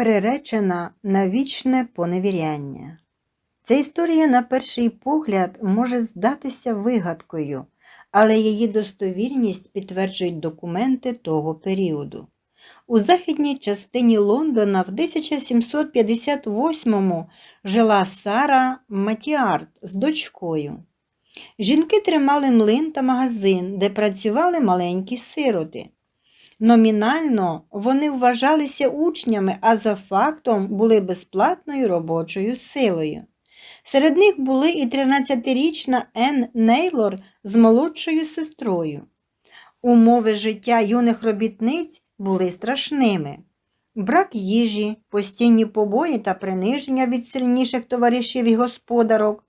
Приречена на вічне поневіряння. Ця історія, на перший погляд, може здатися вигадкою, але її достовірність підтверджують документи того періоду. У західній частині Лондона в 1758-му жила Сара Матіарт з дочкою. Жінки тримали млин та магазин, де працювали маленькі сироти. Номінально вони вважалися учнями, а за фактом були безплатною робочою силою. Серед них були і 13-річна Енн Нейлор з молодшою сестрою. Умови життя юних робітниць були страшними. Брак їжі, постійні побої та приниження від сильніших товаришів і господарок.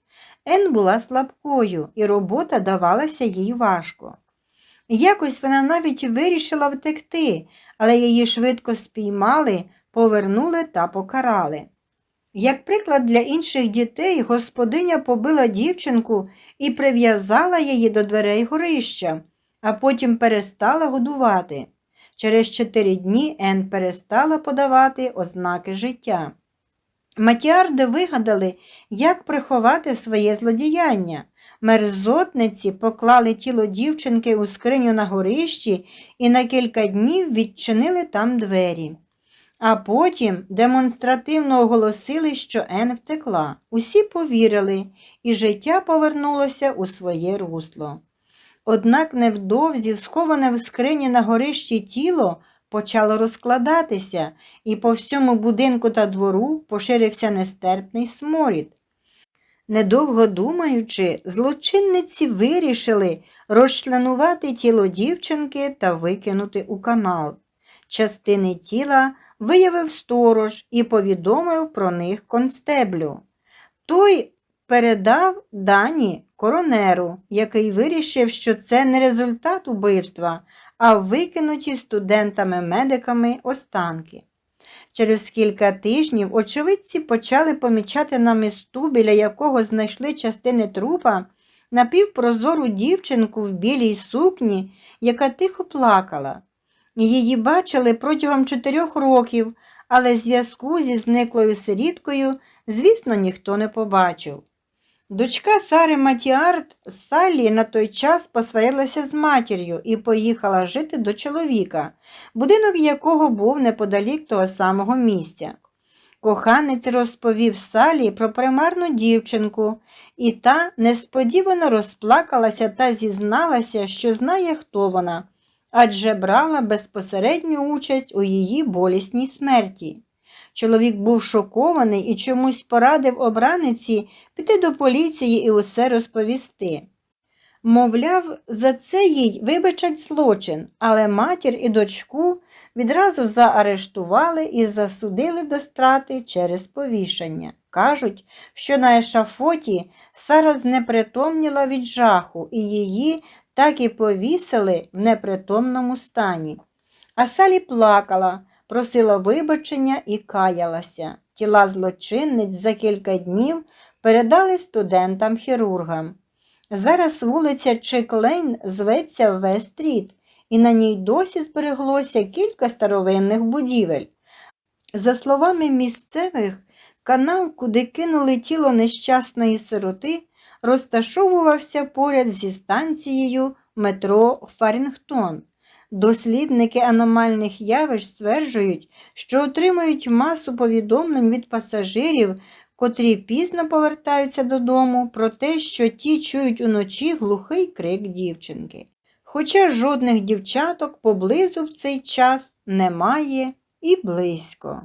Ен була слабкою, і робота давалася їй важко. Якось вона навіть вирішила втекти, але її швидко спіймали, повернули та покарали. Як приклад для інших дітей, господиня побила дівчинку і прив'язала її до дверей горища, а потім перестала годувати. Через чотири дні Ен перестала подавати ознаки життя. Матіарди вигадали, як приховати своє злодіяння. Мерзотниці поклали тіло дівчинки у скриню на горищі і на кілька днів відчинили там двері. А потім демонстративно оголосили, що Ен втекла. Усі повірили, і життя повернулося у своє русло. Однак невдовзі, сховане в скрині на горищі тіло, почало розкладатися, і по всьому будинку та двору поширився нестерпний сморід. Недовго думаючи, злочинниці вирішили розчленувати тіло дівчинки та викинути у канал. Частини тіла виявив сторож і повідомив про них констеблю. Той передав дані коронеру, який вирішив, що це не результат убивства, а викинуті студентами-медиками останки. Через кілька тижнів очевидці почали помічати на місту, біля якого знайшли частини трупа, напівпрозору дівчинку в білій сукні, яка тихо плакала. Її бачили протягом чотирьох років, але зв'язку зі зниклою сиріткою, звісно, ніхто не побачив. Дочка Сари Матіарт Саллі на той час посварилася з матір'ю і поїхала жити до чоловіка, будинок якого був неподалік того самого місця. Коханець розповів Салі про примарну дівчинку, і та несподівано розплакалася та зізналася, що знає, хто вона, адже брала безпосередню участь у її болісній смерті. Чоловік був шокований і чомусь порадив обраниці піти до поліції і усе розповісти. Мовляв, за це їй вибачать злочин, але матір і дочку відразу заарештували і засудили до страти через повішання. Кажуть, що на ешафоті Сара знепритомніла від жаху, і її так і повісили в непритомному стані. А Салі плакала просила вибачення і каялася. Тіла злочинниць за кілька днів передали студентам-хірургам. Зараз вулиця Чеклейн зветься Вестріт, і на ній досі збереглося кілька старовинних будівель. За словами місцевих, канал, куди кинули тіло нещасної сироти, розташовувався поряд зі станцією метро Фарінгтон. Дослідники аномальних явищ стверджують, що отримують масу повідомлень від пасажирів, котрі пізно повертаються додому, про те, що ті чують уночі глухий крик дівчинки. Хоча жодних дівчаток поблизу в цей час немає і близько.